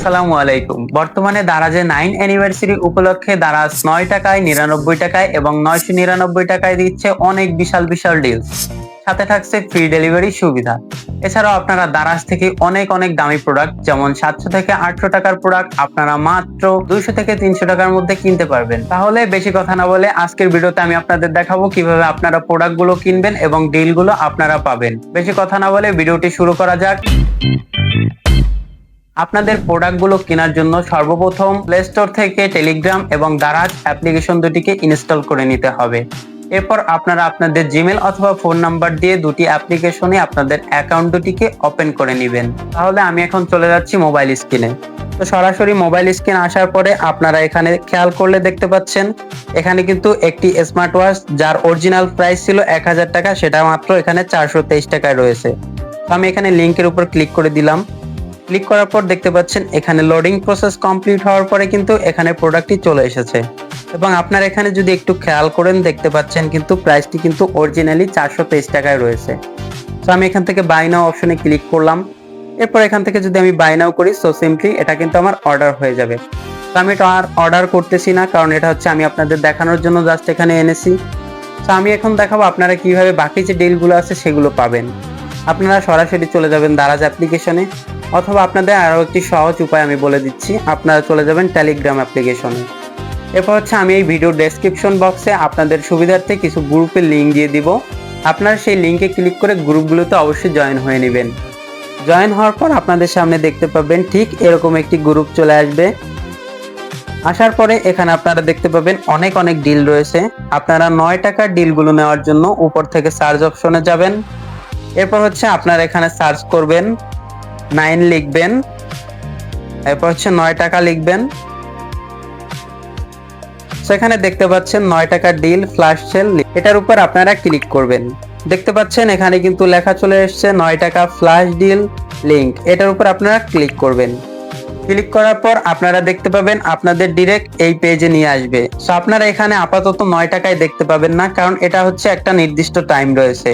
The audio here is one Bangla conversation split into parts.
আসসালামু আলাইকুম। বর্তমানে দারাজে নাইন অ্যানিভার্সারি উপলক্ষে দারাজ নয় টাকায় নিরানব্বই টাকায় এবং নয়শো নিরানব্বই টাকায় দিচ্ছে অনেক বিশাল বিশাল ডিলস সাথে থাকছে ফ্রি ডেলিভারি সুবিধা। এছাড়াও আপনারা দারাজ থেকে অনেক অনেক দামি প্রোডাক্ট যেমন সাতশো থেকে আটশো টাকার প্রোডাক্ট আপনারা মাত্র দুইশো থেকে তিনশো টাকার মধ্যে কিনতে পারবেন। তাহলে বেশি কথা না বলে আজকের ভিডিওতে আমি আপনাদের দেখাবো কীভাবে আপনারা প্রোডাক্টগুলো কিনবেন এবং ডিলগুলো আপনারা পাবেন। বেশি কথা না বলে ভিডিওটি শুরু করা যাক। আপনাদের প্রোডাক্টগুলো কেনার জন্য সর্বপ্রথম প্লে স্টোর থেকে টেলিগ্রাম এবং দারাজ অ্যাপ্লিকেশন দুটিকে ইনস্টল করে নিতে হবে। এরপর আপনারা আপনাদের জিমেল অথবা ফোন নাম্বার দিয়ে দুটি অ্যাপ্লিকেশনে আপনাদের অ্যাকাউন্ট দুটিকে ওপেন করে নেবেন। তাহলে আমি এখন চলে যাচ্ছি মোবাইল স্ক্রিনে তো সরাসরি মোবাইল স্ক্রিন আসার পরে আপনারা এখানে খেয়াল করলে দেখতে পাচ্ছেন, এখানে কিন্তু একটি স্মার্ট ওয়াচ যার অরিজিনাল প্রাইস ছিল এক হাজার টাকা, সেটা মাত্র এখানে চারশো তেইশ টাকায় রয়েছে। আমি এখানে লিঙ্কের উপর ক্লিক করে দিলাম। ক্লিক করার পর দেখতে পাচ্ছেন, এখানে লোডিং প্রসেস কমপ্লিট হওয়ার পরে কিন্তু এখানে প্রোডাক্টটি চলে এসেছে। এবং আপনার এখানে যদি একটু খেয়াল করেন, দেখতে পাচ্ছেন কিন্তু প্রাইসটি কিন্তু অরিজিনালি চারশো তেইশ টাকায় রয়েছে। তো আমি এখান থেকে বাই নাও অপশনে ক্লিক করলাম। এরপর এখান থেকে যদি আমি বাই নাও করি সো সিম্পলি এটা কিন্তু আমার অর্ডার হয়ে যাবে। তো আমি এটা আর অর্ডার করতেছি না, কারণ এটা হচ্ছে আমি আপনাদের দেখানোর জন্য জাস্ট এখানে এনেছি। তো আমি এখন দেখাবো আপনারা কীভাবে বাকি যে ডিলগুলো আছে সেগুলো পাবেন। আপনারা সরাসরি চলে যাবেন দারাজ অ্যাপ্লিকেশনে, অথবা আপনাদের আরও একটি সহজ উপায় আমি বলে দিচ্ছি, আপনারা চলে যাবেন টেলিগ্রাম অ্যাপ্লিকেশনে। এরপর হচ্ছে আমি এই ভিডিও ডেসক্রিপশন বক্সে আপনাদের সুবিধার্থে কিছু গ্রুপের লিঙ্ক দিয়ে দিব। আপনারা সেই লিঙ্কে ক্লিক করে গ্রুপগুলোতে অবশ্যই জয়েন হয়ে নেবেন। জয়েন হওয়ার পর আপনাদের সামনে দেখতে পাবেন ঠিক এরকম একটি গ্রুপ চলে আসবে। আসার পরে এখানে আপনারা দেখতে পাবেন অনেক অনেক ডিল রয়েছে। আপনারা নয় টাকার ডিলগুলো নেওয়ার জন্য উপর থেকে সার্চ অপশনে যাবেন। এরপর হচ্ছে আপনারা এখানে সার্চ করবেন নাইন লিখবেন, এরপর হচ্ছে নয় টাকা লিখবেন। সেখানে দেখতে পাচ্ছেন নয় টাকার ডিল ফ্ল্যাশ সেল এটার উপর আপনারা ক্লিক করবেন। দেখতে পাচ্ছেন এখানে কিন্তু লেখা চলে এসছে নয় টাকা ফ্ল্যাশ ডিল লিংক এটার উপর আপনারা ক্লিক করবেন। ক্লিক করার পর আপনারা দেখতে পাবেন আপনাদের ডিরেক্ট এই পেজে নিয়ে আসবে। সো আপনারা এখানে আপাতত নয় টাকায় দেখতে পাবেন না, কারণ এটা হচ্ছে একটা নির্দিষ্ট টাইম রয়েছে।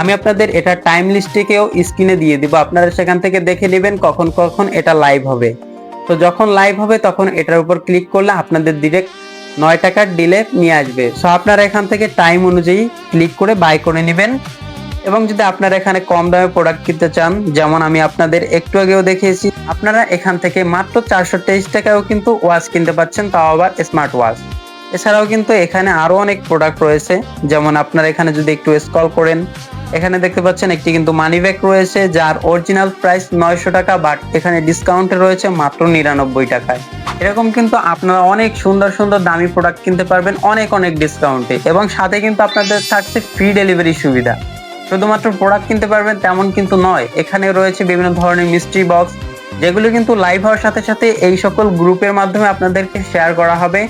আমি আপনাদের এটা টাইম লিস্টটিকেও স্ক্রিনে দিয়ে দিব। আপনারা সেখান থেকে দেখে নেবেন কখন কখন এটা লাইভ হবে। তো যখন লাইভ হবে তখন এটার উপর ক্লিক করলে আপনাদের ডিরেক্ট নয় টাকার ডিলে নিয়ে আসবে। সো আপনারা এখান থেকে টাইম অনুযায়ী ক্লিক করে বাই করে নেবেন। এবং যদি আপনারা এখানে কম দামে প্রোডাক্ট কিনতে চান, যেমন আমি আপনাদের একটু আগেও দেখিয়েছি, আপনারা এখান থেকে মাত্র চারশো তেইশ টাকায়ও কিন্তু ওয়াচ কিনতে পাচ্ছেন, তাও আবার স্মার্ট ওয়াচ এছাড়াও কিন্তু এখানে আরও অনেক প্রোডাক্ট রয়েছে। যেমন আপনারা এখানে যদি একটু স্কল করেন এখানে দেখতে পাচ্ছেন একটি কিন্তু মানি ব্যাগ রয়েছে, যার অরিজিনাল প্রাইস নয়শো টাকা বাট এখানে ডিসকাউন্টে রয়েছে মাত্র নিরানব্বই টাকায়। এরকম কিন্তু আপনারা অনেক সুন্দর সুন্দর দামি প্রোডাক্ট কিনতে পারবেন, অনেক অনেক ডিসকাউন্টে এবং সাথে কিন্তু আপনাদের থাকছে ফ্রি ডেলিভারি সুবিধা। শুধুমাত্র প্রোডাক্ট কিনতে পারবেন তেমন কিন্তু নয়, এখানে রয়েছে বিভিন্ন ধরনের মিস্ট্রি বক্স যেগুলো কিন্তু লাইভ হওয়ার সাথে সাথে এই সকল গ্রুপের মাধ্যমে আপনাদেরকে শেয়ার করা হবে।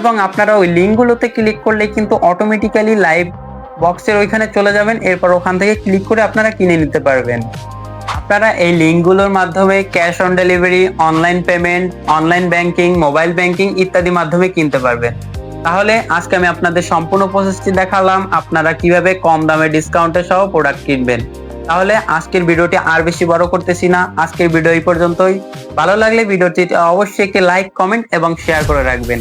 এবং আপনারা ওই লিঙ্কগুলোতে ক্লিক করলে কিন্তু অটোমেটিক্যালি লাইভ বক্সের ওইখানে চলে যাবেন, এরপর ওখান থেকে ক্লিক করে আপনারা কিনে নিতে পারবেন। আপনারা এই লিঙ্কগুলোর মাধ্যমে cash on delivery online payment online banking mobile banking ইত্যাদি মাধ্যমে কিনতে পারবেন। তাহলে আজকে আমি আপনাদের সম্পূর্ণ প্রসেসটি দেখালাম, আপনারা কীভাবে কম দামে ডিসকাউন্টে সহ প্রোডাক্ট কিনবেন। তাহলে আজকের ভিডিওটি আর বেশি বড় করতেছি না, আজকের ভিডিও এই পর্যন্তই। ভালো লাগলে ভিডিওটি অবশ্যই একটি লাইক কমেন্ট এবং শেয়ার করে রাখবেন।